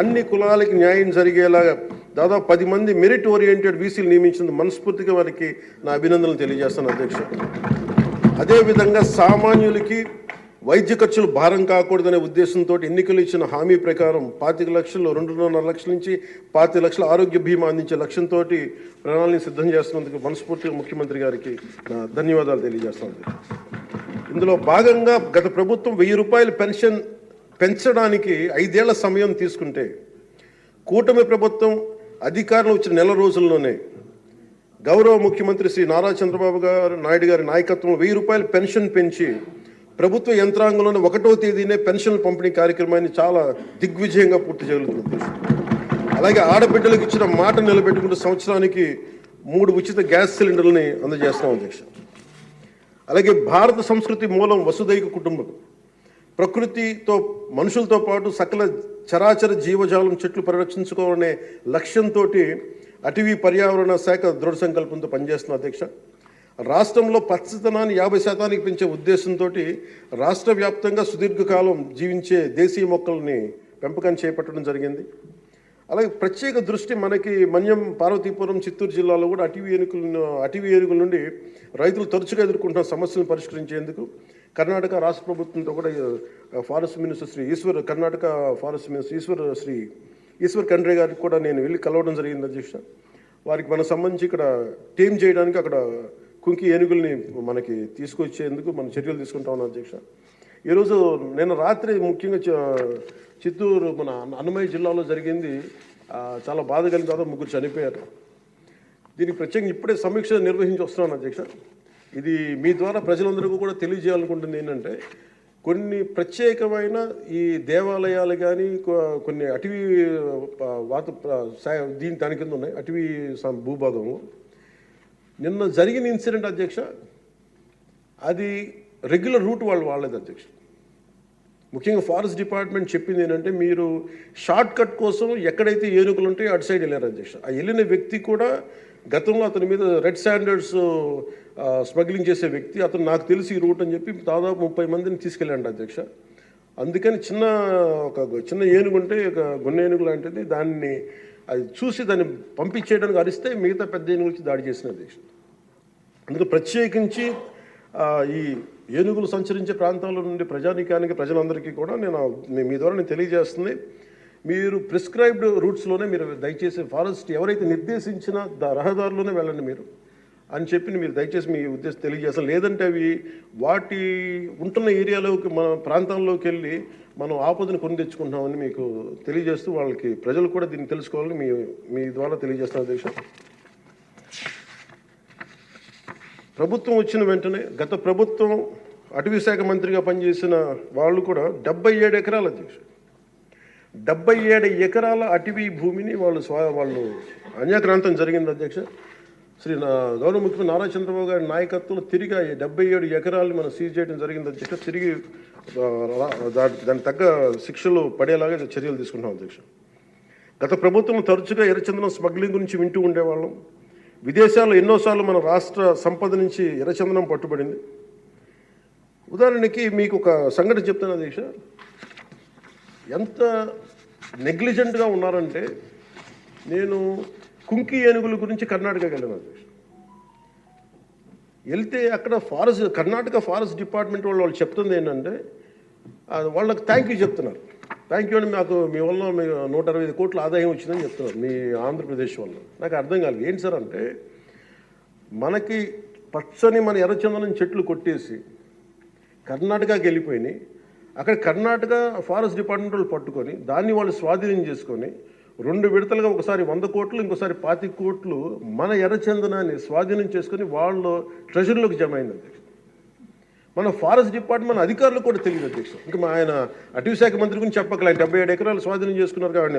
అన్ని కులాలకి న్యాయం జరిగేలాగా దాదాపు పది మంది మెరిట్ ఓరియంటెడ్ బీసీలు నియమించిన మనస్ఫూర్తిగా వారికి నా అభినందనలు తెలియజేస్తాను అధ్యక్ష. అదేవిధంగా సామాన్యులకి వైద్య ఖర్చులు భారం కాకూడదనే ఉద్దేశంతో ఎన్నికలు ఇచ్చిన హామీ ప్రకారం పాతిక లక్షలు రెండున్నర లక్షల నుంచి పాతి లక్షల ఆరోగ్య బీమా అందించే లక్ష్యంతో ప్రణాళిని సిద్ధం చేస్తున్నందుకు మనస్ఫూర్తిగా ముఖ్యమంత్రి గారికి నా ధన్యవాదాలు తెలియజేస్తాను ఇందులో భాగంగా గత ప్రభుత్వం వెయ్యి రూపాయల పెన్షన్ పెంచడానికి ఐదేళ్ళ సమయం తీసుకుంటే కూటమి ప్రభుత్వం అధికారంలో వచ్చిన నెల రోజుల్లోనే గౌరవ ముఖ్యమంత్రి శ్రీ నారా చంద్రబాబు గారు నాయుడు గారి నాయకత్వంలో వెయ్యి రూపాయలు పెన్షన్ పెంచి ప్రభుత్వ యంత్రాంగంలోనే ఒకటో తేదీనే పెన్షన్ పంపిణీ కార్యక్రమాన్ని చాలా దిగ్విజయంగా పూర్తి చేయగలుగుతుంది అలాగే ఆడబిడ్డలకు ఇచ్చిన మాట నిలబెట్టుకుంటూ సంవత్సరానికి మూడు ఉచిత గ్యాస్ సిలిండర్లని అందజేస్తున్నాం అధ్యక్ష. అలాగే భారత సంస్కృతి మూలం వసుదైక కుటుంబం. ప్రకృతితో మనుషులతో పాటు సకల చరాచర జీవజాలం చెట్లు పరిరక్షించుకోవాలనే లక్ష్యంతో అటవీ పర్యావరణ శాఖ దృఢ సంకల్పంతో పనిచేస్తున్న అధ్యక్ష. రాష్ట్రంలో పచ్చదనాన్ని యాభై శాతానికి పెంచే ఉద్దేశంతో రాష్ట్ర వ్యాప్తంగా సుదీర్ఘకాలం జీవించే దేశీయ మొక్కల్ని పెంపకం చేపట్టడం జరిగింది. అలాగే ప్రత్యేక దృష్టి మనకి మన్యం పార్వతీపురం చిత్తూరు జిల్లాలో కూడా అటవీ ఏనుగులను అటవీ ఏనుగుల నుండి రైతులు తరచుగా ఎదుర్కొంటున్న సమస్యలను పరిష్కరించేందుకు కర్ణాటక రాష్ట్ర ప్రభుత్వంతో కూడా forest minister Shri Eshwar Karnataka forest minister Eshwar Shri Eshwar Khandre గారికి కూడా నేను వెళ్ళి కలవడం జరిగింది అధ్యక్ష. వారికి మనకు సంబంధించి ఇక్కడ టీం చేయడానికి అక్కడ కుంకి ఏనుగుల్ని మనకి తీసుకొచ్చేందుకు మనం చర్యలు తీసుకుంటా ఉన్నాం అధ్యక్ష. ఈరోజు నేను రాత్రి ముఖ్యంగా చిత్తూరు మన అన్నమయ్య జిల్లాలో జరిగింది చాలా బాధ కలిగిన తర్వాత ముగ్గురు చనిపోయారు. దీనికి ప్రత్యేకంగా ఇప్పుడే సమీక్ష నిర్వహించి వస్తున్నాను అధ్యక్ష. ఇది మీ ద్వారా ప్రజలందరికీ కూడా తెలియజేయాలనుకుంటుంది ఏంటంటే కొన్ని ప్రత్యేకమైన ఈ దేవాలయాలు కానీ కొన్ని అటవీ వాత దీని దాని కింద ఉన్నాయి. అటవీ భూభాగము. నిన్న జరిగిన ఇన్సిడెంట్ అధ్యక్ష అది రెగ్యులర్ రూట్ వాళ్ళు వాళ్ళది అధ్యక్ష. ముఖ్యంగా ఫారెస్ట్ డిపార్ట్మెంట్ చెప్పింది ఏంటంటే మీరు షార్ట్ కట్ కోసం ఎక్కడైతే ఏనుగులు ఉంటాయో అటు సైడ్ వెళ్ళారు అధ్యక్ష. ఆ వెళ్ళిన వ్యక్తి కూడా గతంలో అతని మీద రెడ్ స్టాండర్డ్స్ స్మగ్లింగ్ చేసే వ్యక్తి అతను నాకు తెలిసి ఈ రూట్ అని చెప్పి దాదాపు ముప్పై మందిని తీసుకెళ్ళండి అధ్యక్ష. అందుకని చిన్న ఒక చిన్న ఏనుగు ఉంటే ఒక గున్న ఏనుగు లాంటిది దాన్ని అది చూసి దాన్ని పంపించేయడానికి అరిస్తే మిగతా పెద్ద ఏనుగు వచ్చి దాడి చేసిన అధ్యక్ష. అందుకు ప్రత్యేకించి ఈ ఏనుగులు సంచరించే ప్రాంతాల నుండి ప్రజానీకానికి ప్రజలందరికీ కూడా నేను మీ- మీ ద్వారా నేను తెలియజేస్తుంది. మీరు ప్రిస్క్రైబ్డ్ రూట్స్లోనే మీరు దయచేసి ఫారెస్ట్ ఎవరైతే నిర్దేశించిన రహదారిలోనే వెళ్ళండి మీరు అని చెప్పి మీరు దయచేసి మీ ఉద్దేశం తెలియజేస్తాం. లేదంటే అవి వాటి ఉంటున్న ఏరియాలోకి మన ప్రాంతాల్లోకి వెళ్ళి మనం ఆపదను కొని తెచ్చుకుంటున్నామని మీకు తెలియజేస్తూ వాళ్ళకి ప్రజలు కూడా దీన్ని తెలుసుకోవాలని మీ మీ ద్వారా తెలియజేస్తున్న అధ్యక్ష. ప్రభుత్వం వచ్చిన వెంటనే గత ప్రభుత్వం అటవీ శాఖ మంత్రిగా పనిచేసిన వాళ్ళు కూడా డెబ్బై ఏడు ఎకరాల అధ్యక్షుడు డెబ్బై ఏడు ఎకరాల అటవీ భూమిని వాళ్ళు స్వా వాళ్ళు అన్యాక్రాంతం జరిగింది అధ్యక్ష. శ్రీ నా గౌరవ ముఖ్యమంత్రి నారా చంద్రబాబు గారి నాయకత్వంలో తిరిగి ఆ డెబ్బై ఏడు ఎకరాలు మనం సీజ్ చేయడం జరిగింది అధ్యక్ష. తిరిగి దాని తగ్గ శిక్షలు పడేలాగా చర్యలు తీసుకుంటాం అధ్యక్ష. గత ప్రభుత్వం తరచుగా ఎర్రచందనం స్మగ్లింగ్ గురించి వింటూ ఉండేవాళ్ళం. విదేశాల్లో ఎన్నోసార్లు మన రాష్ట్ర సంపద నుంచి ఎర్రచందనం పట్టుబడింది. ఉదాహరణకి మీకు ఒక సంఘటన చెప్తాను అధ్యక్ష. ఎంత నెగ్లిజెంట్గా ఉన్నారంటే నేను కుంకి ఏనుగుల గురించి కర్ణాటకకి వెళ్ళాను. వెళ్తే అక్కడ ఫారెస్ట్ కర్ణాటక ఫారెస్ట్ డిపార్ట్మెంట్ వాళ్ళు వాళ్ళు చెప్తుంది ఏంటంటే వాళ్ళకి థ్యాంక్ యూ చెప్తున్నారు. థ్యాంక్ యూ అని మాకు మీ వల్ల మీ నూట అరవై ఐదు కోట్ల ఆదాయం వచ్చిందని చెప్తున్నారు మీ ఆంధ్రప్రదేశ్ వల్ల. నాకు అర్థం కాలేదు. ఏంటి సార్ అంటే మనకి పచ్చని మన ఎర్రచందనం చెట్లు కొట్టేసి కర్ణాటకకి వెళ్ళిపోయినాయి అక్కడ కర్ణాటక ఫారెస్ట్ డిపార్ట్మెంట్ వాళ్ళు పట్టుకొని దాన్ని వాళ్ళు స్వాధీనం చేసుకొని రెండు విడతలుగా ఒకసారి వంద కోట్లు ఇంకోసారి పాతి కోట్లు మన ఎర్రచందనాన్ని స్వాధీనం చేసుకొని వాళ్ళు ట్రెజరీలోకి జమ అయింది అధ్యక్ష. మన ఫారెస్ట్ డిపార్ట్మెంట్ అధికారులు కూడా తెలియదు అధ్యక్ష. ఇంకా మా ఆయన అటవీ శాఖ మంత్రి గురించి చెప్పకలే డెబ్బై ఏడు ఎకరాలు స్వాధీనం చేసుకున్నారు కాబట్టి